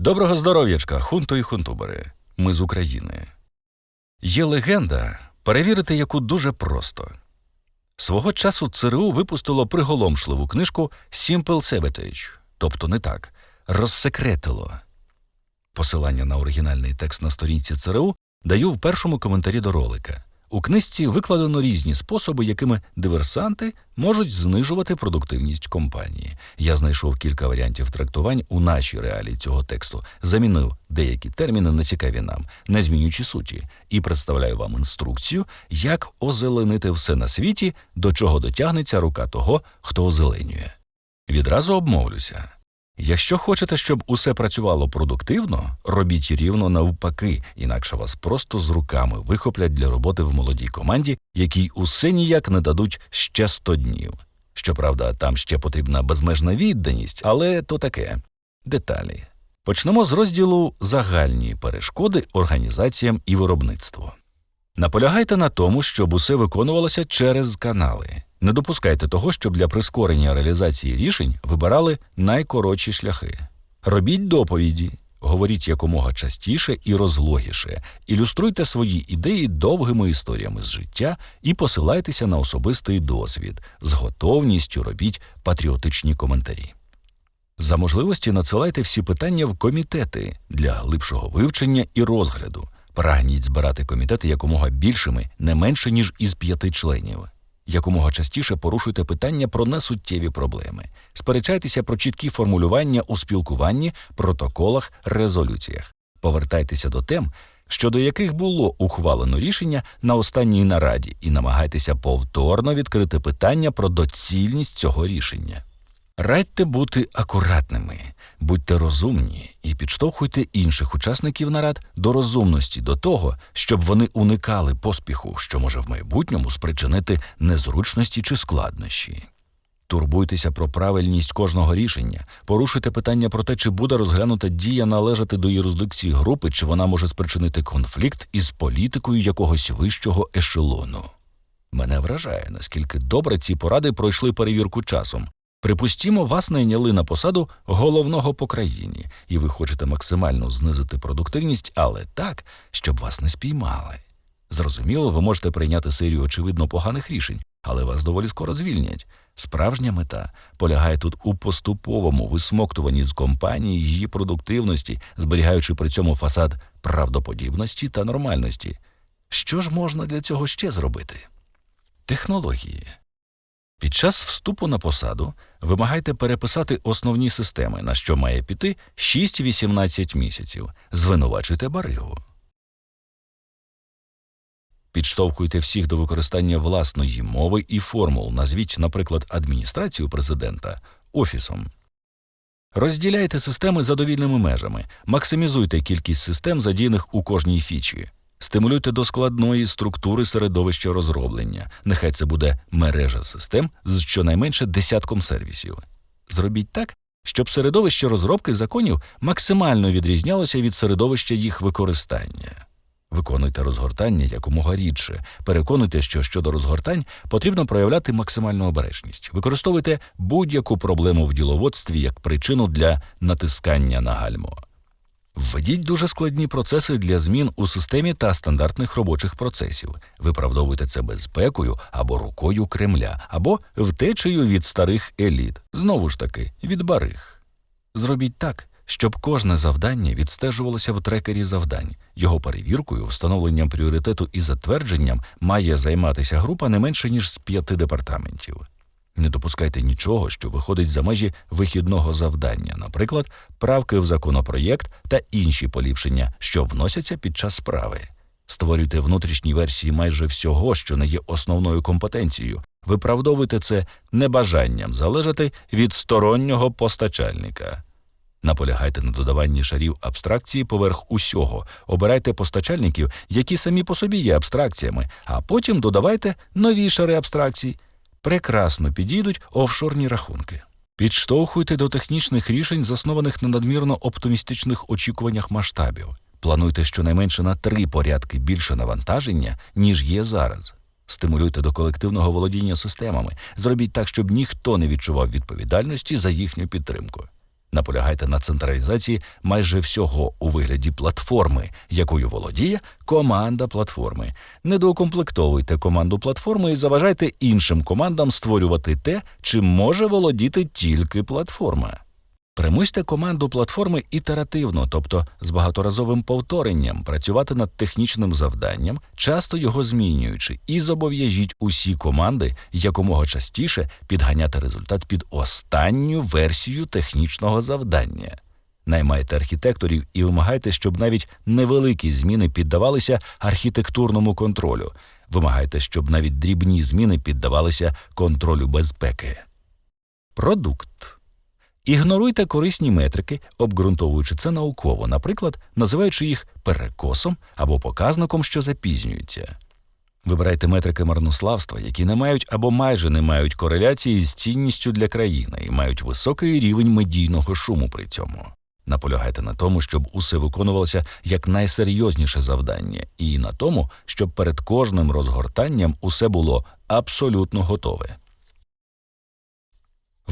Доброго здоров'ячка, хунто і хунтубери. Ми з України. Є легенда, перевірити яку дуже просто. Свого часу ЦРУ випустило приголомшливу книжку Simple Sabotage, тобто не так, розсекретило. Посилання на оригінальний текст на сторінці ЦРУ даю в першому коментарі до ролика. У книжці викладено різні способи, якими диверсанти можуть знижувати продуктивність компанії. Я знайшов кілька варіантів трактувань у нашій реалії цього тексту, замінив деякі терміни нецікаві нам, не змінюючи суті, і представляю вам інструкцію, як озеленити все на світі, до чого дотягнеться рука того, хто озеленює. Відразу обмовлюся. Якщо хочете, щоб усе працювало продуктивно, робіть рівно навпаки, інакше вас просто з руками вихоплять для роботи в молодій команді, якій усе ніяк не дадуть ще 100 днів. Щоправда, там ще потрібна безмежна відданість, але то таке. Деталі. Почнемо з розділу Загальні перешкоди організаціям і виробництву. Наполягайте на тому, щоб усе виконувалося через канали. Не допускайте того, щоб для прискорення реалізації рішень вибирали найкоротші шляхи. Робіть доповіді, говоріть якомога частіше і розлогіше, ілюструйте свої ідеї довгими історіями з життя і посилайтеся на особистий досвід, з готовністю робіть патріотичні коментарі. За можливості надсилайте всі питання в комітети для глибшого вивчення і розгляду. Прагніть збирати комітети якомога більшими, не менше ніж із п'яти членів. Якомога частіше порушуйте питання про несуттєві проблеми. Сперечайтеся про чіткі формулювання у спілкуванні, протоколах, резолюціях. Повертайтеся до тем, щодо яких було ухвалено рішення на останній нараді, і намагайтеся повторно відкрити питання про доцільність цього рішення. Радьте бути акуратними, будьте розумні і підштовхуйте інших учасників нарад до розумності, до того, щоб вони уникали поспіху, що може в майбутньому спричинити незручності чи складнощі. Турбуйтеся про правильність кожного рішення, порушуйте питання про те, чи буде розглянута дія належати до юрисдикції групи, чи вона може спричинити конфлікт із політикою якогось вищого ешелону. Мене вражає, наскільки добре ці поради пройшли перевірку часом. Припустімо, вас найняли на посаду головного по країні, і ви хочете максимально знизити продуктивність, але так, щоб вас не спіймали. Зрозуміло, ви можете прийняти серію очевидно поганих рішень, але вас доволі скоро звільнять. Справжня мета полягає тут у поступовому висмоктуванні з компанії її продуктивності, зберігаючи при цьому фасад правдоподібності та нормальності. Що ж можна для цього ще зробити? Технології. Під час вступу на посаду вимагайте переписати основні системи, на що має піти 6-18 місяців. Звинувачуйте баригу. Підштовхуйте всіх до використання власної мови і формул. Назвіть, наприклад, адміністрацію президента офісом. Розділяйте системи за довільними межами, максимізуйте кількість систем, задіяних у кожній фічі. Стимулюйте до складної структури середовища розроблення. Нехай це буде мережа систем з щонайменше десятком сервісів. Зробіть так, щоб середовище розробки законів максимально відрізнялося від середовища їх використання. Виконуйте розгортання якомога рідше. Переконуйте, що щодо розгортань потрібно проявляти максимальну обережність. Використовуйте будь-яку проблему в діловодстві як причину для натискання на гальмо. Введіть дуже складні процеси для змін у системі та стандартних робочих процесів. Виправдовуйте це безпекою або рукою Кремля, або втечею від старих еліт, знову ж таки, від барих. Зробіть так, щоб кожне завдання відстежувалося в трекері завдань. Його перевіркою, встановленням пріоритету і затвердженням має займатися група не менше ніж з п'яти департаментів. Не допускайте нічого, що виходить за межі вихідного завдання, наприклад, правки в законопроєкт та інші поліпшення, що вносяться під час справи. Створюйте внутрішні версії майже всього, що не є основною компетенцією. Виправдовуйте це небажанням залежати від стороннього постачальника. Наполягайте на додаванні шарів абстракції поверх усього, обирайте постачальників, які самі по собі є абстракціями, а потім додавайте нові шари абстракцій. Прекрасно підійдуть офшорні рахунки. Підштовхуйте до технічних рішень, заснованих на надмірно оптимістичних очікуваннях масштабів. Плануйте щонайменше на три порядки більше навантаження, ніж є зараз. Стимулюйте до колективного володіння системами. Зробіть так, щоб ніхто не відчував відповідальності за їхню підтримку. Наполягайте на централізації майже всього у вигляді платформи, якою володіє команда платформи. Недоукомплектовуйте команду платформи і заважайте іншим командам створювати те, чим може володіти тільки платформа. Примусьте команду платформи ітеративно, тобто з багаторазовим повторенням, працювати над технічним завданням, часто його змінюючи, і зобов'яжіть усі команди якомога частіше підганяти результат під останню версію технічного завдання. Наймайте архітекторів і вимагайте, щоб навіть невеликі зміни піддавалися архітектурному контролю. Вимагайте, щоб навіть дрібні зміни піддавалися контролю безпеки. Продукт. Ігноруйте корисні метрики, обґрунтовуючи це науково, наприклад, називаючи їх перекосом або показником, що запізнюється. Вибирайте метрики марнославства, які не мають або майже не мають кореляції з цінністю для країни і мають високий рівень медійного шуму при цьому. Наполягайте на тому, щоб усе виконувалося як найсерйозніше завдання, і на тому, щоб перед кожним розгортанням усе було абсолютно готове.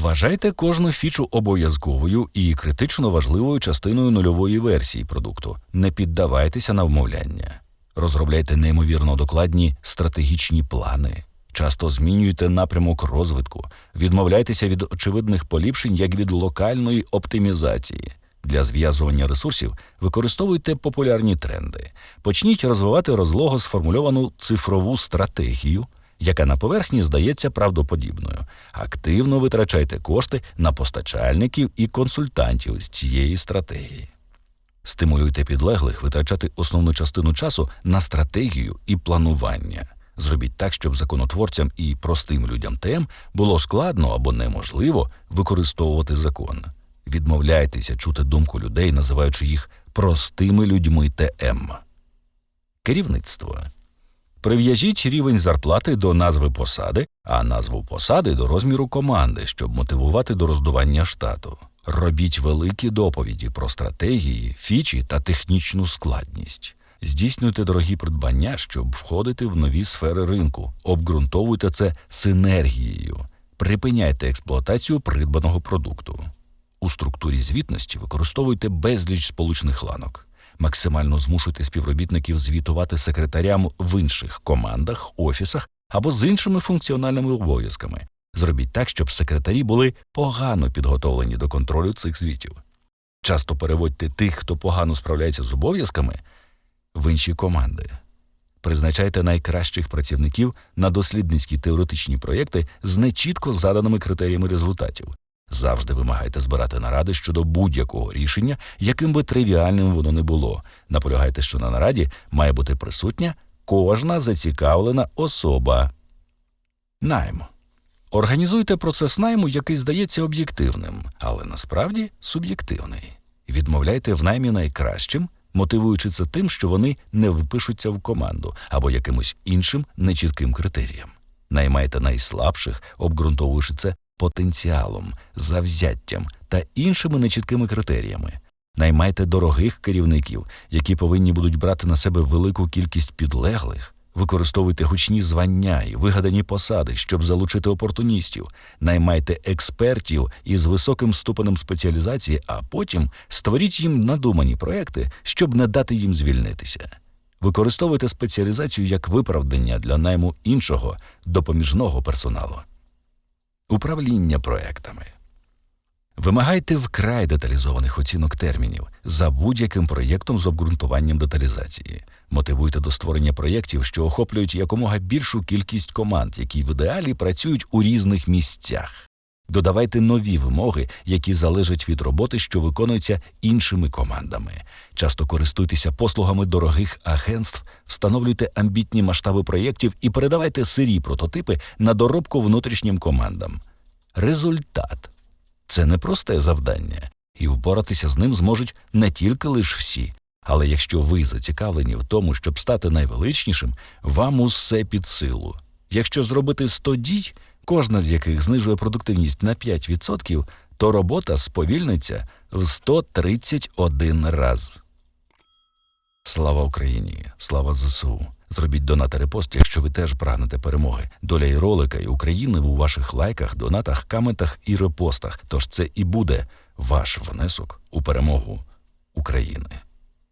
Вважайте кожну фічу обов'язковою і критично важливою частиною нульової версії продукту. Не піддавайтеся на вмовляння. Розробляйте неймовірно докладні стратегічні плани. Часто змінюйте напрямок розвитку, відмовляйтеся від очевидних поліпшень як від локальної оптимізації. Для зв'язування ресурсів використовуйте популярні тренди. Почніть розвивати розлого сформульовану цифрову стратегію, яка на поверхні здається правдоподібною. Активно витрачайте кошти на постачальників і консультантів з цієї стратегії. Стимулюйте підлеглих витрачати основну частину часу на стратегію і планування. Зробіть так, щоб законотворцям і простим людям ТМ було складно або неможливо використовувати закон. Відмовляйтеся чути думку людей, називаючи їх простими людьми ТМ. Керівництво. Прив'яжіть рівень зарплати до назви посади, а назву посади до розміру команди, щоб мотивувати до роздування штату. Робіть великі доповіді про стратегії, фічі та технічну складність. Здійснюйте дорогі придбання, щоб входити в нові сфери ринку. Обґрунтовуйте це синергією. Припиняйте експлуатацію придбаного продукту. У структурі звітності використовуйте безліч сполучних ланок. Максимально змушуйте співробітників звітувати секретарям в інших командах, офісах або з іншими функціональними обов'язками. Зробіть так, щоб секретарі були погано підготовлені до контролю цих звітів. Часто переводьте тих, хто погано справляється з обов'язками, в інші команди. Призначайте найкращих працівників на дослідницькі теоретичні проєкти з нечітко заданими критеріями результатів. Завжди вимагайте збирати наради щодо будь-якого рішення, яким би тривіальним воно не було. Наполягайте, що на нараді має бути присутня кожна зацікавлена особа. Найм. Організуйте процес найму, який здається об'єктивним, але насправді суб'єктивний. Відмовляйте в наймі найкращим, мотивуючи це тим, що вони не впишуться в команду або якимось іншим нечітким критеріям. Наймайте найслабших, обґрунтовуючи це потенціалом, завзяттям та іншими нечіткими критеріями. Наймайте дорогих керівників, які повинні будуть брати на себе велику кількість підлеглих. Використовуйте гучні звання і вигадані посади, щоб залучити опортуністів. Наймайте експертів із високим ступенем спеціалізації, а потім створіть їм надумані проекти, щоб не дати їм звільнитися. Використовуйте спеціалізацію як виправдання для найму іншого допоміжного персоналу. Управління проектами. Вимагайте вкрай деталізованих оцінок термінів за будь-яким проєктом з обґрунтуванням деталізації. Мотивуйте до створення проєктів, що охоплюють якомога більшу кількість команд, які в ідеалі працюють у різних місцях. Додавайте нові вимоги, які залежать від роботи, що виконується іншими командами. Часто користуйтеся послугами дорогих агентств, встановлюйте амбітні масштаби проєктів і передавайте сирі прототипи на доробку внутрішнім командам. Результат це непросте завдання, і впоратися з ним зможуть не тільки лиш всі. Але якщо ви зацікавлені в тому, щоб стати найвеличнішим, вам усе під силу. Якщо зробити 100 дій, кожна з яких знижує продуктивність на 5%, то робота сповільниться в 131 раз. Слава Україні! Слава ЗСУ! Зробіть донат репост, якщо ви теж прагнете перемоги. Доля і ролика і України у ваших лайках, донатах, каментах і репостах. Тож це і буде ваш внесок у перемогу України.